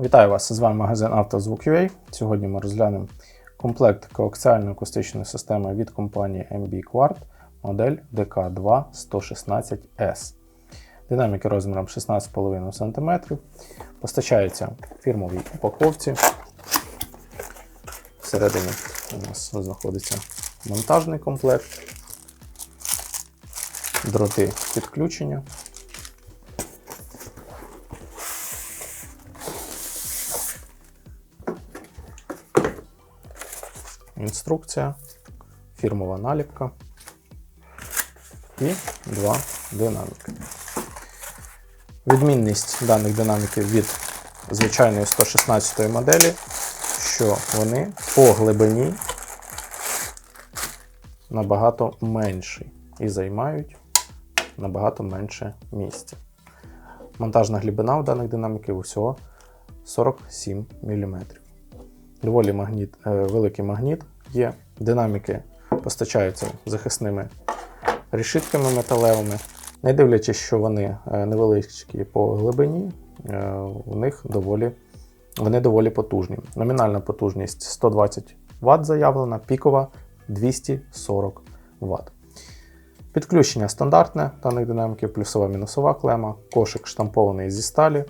Вітаю вас! З вами магазин «Автозвук.UA». Сьогодні ми розглянемо комплект коаксіальної акустичної системи від компанії MB Quart, модель DK2 116S. Динаміки розміром 16,5 см. Постачається в фірмовій упаковці. Всередині у нас знаходиться монтажний комплект, дроти підключення. Інструкція, фірмова наліпка і два динаміки. Відмінність даних динаміків від звичайної 116 моделі, що вони по глибині набагато менші і займають набагато менше місця. Монтажна глибина у даних динаміків усього 47 мм доволі магніт, е, великий магніт є. Динаміки постачаються захисними решітками металевими. Не дивлячись, що вони е, невеличкі по глибині, е, у них доволі, вони доволі потужні. Номінальна потужність 120 Вт заявлена, пікова 240 Вт. Підключення стандартне даних динаміків, плюсова мінусова клема, кошик штампований зі сталі,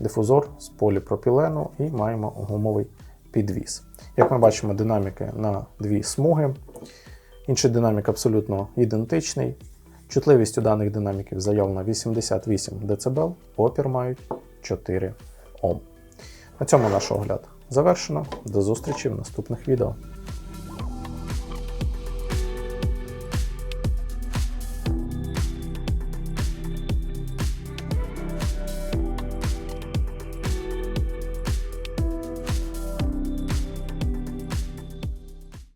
дифузор з поліпропілену і маємо гумовий підвіс. Як ми бачимо, динаміки на дві смуги. Інший динамік абсолютно ідентичний. Чутливість у даних динаміків заявлена 88 дБ, опір мають 4 Ом. На цьому наш огляд завершено. До зустрічі в наступних відео.